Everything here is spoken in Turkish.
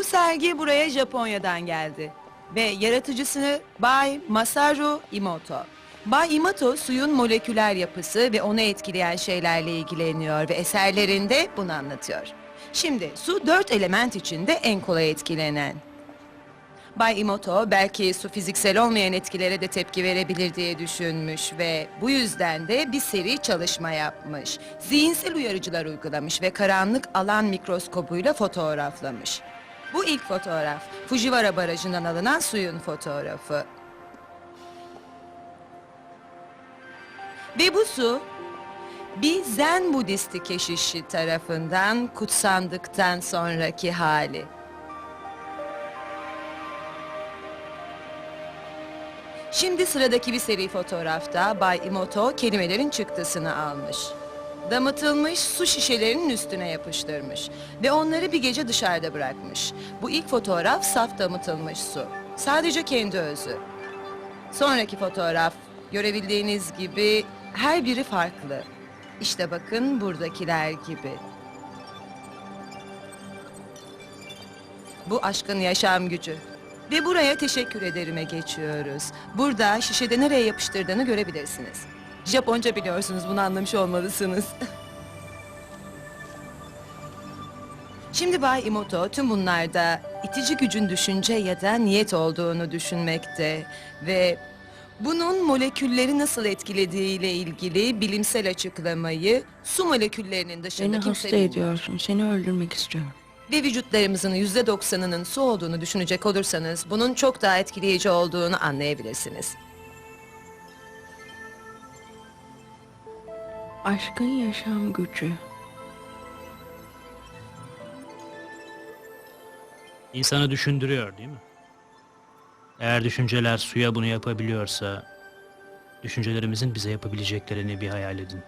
Bu sergi buraya Japonya'dan geldi ve yaratıcısını Bay Masaru Emoto. Bay Emoto suyun moleküler yapısı ve onu etkileyen şeylerle ilgileniyor ve eserlerinde bunu anlatıyor. Şimdi su dört element içinde en kolay etkilenen. Bay Emoto belki su fiziksel olmayan etkilere de tepki verebilir diye düşünmüş ve bu yüzden de bir seri çalışma yapmış. Zihinsel uyarıcılar uygulamış ve karanlık alan mikroskobuyla fotoğraflamış. Bu ilk fotoğraf, Fujiwara Barajı'ndan alınan suyun fotoğrafı. Ve bu su bir Zen Budisti keşişi tarafından kutsandıktan sonraki hali. Şimdi sıradaki bir seri fotoğrafta Bay Imoto kelimelerin çıktısını almış. Damıtılmış su şişelerinin üstüne yapıştırmış ve onları bir gece dışarıda bırakmış. Bu ilk fotoğraf saf damıtılmış su. Sadece kendi özü. Sonraki fotoğraf görebildiğiniz gibi her biri farklı. İşte bakın buradakiler gibi. Bu aşkın yaşam gücü. Ve buraya teşekkür ederime geçiyoruz. Burada şişede nereye yapıştırdığını görebilirsiniz. Japonca biliyorsunuz bunu anlamış olmalısınız. Şimdi Bay Imoto tüm bunlarda itici gücün düşünce ya da niyet olduğunu düşünmekte ve bunun molekülleri nasıl etkilediğiyle ilgili bilimsel açıklamayı su moleküllerinin dışında Beni kimse hasta bilmiyor. ediyorsun. Seni öldürmek istiyorum. Ve vücutlarımızın yüzde doksanının su olduğunu düşünecek olursanız bunun çok daha etkileyici olduğunu anlayabilirsiniz. Aşkın yaşam gücü. İnsanı düşündürüyor değil mi? Eğer düşünceler suya bunu yapabiliyorsa, düşüncelerimizin bize yapabileceklerini bir hayal edin.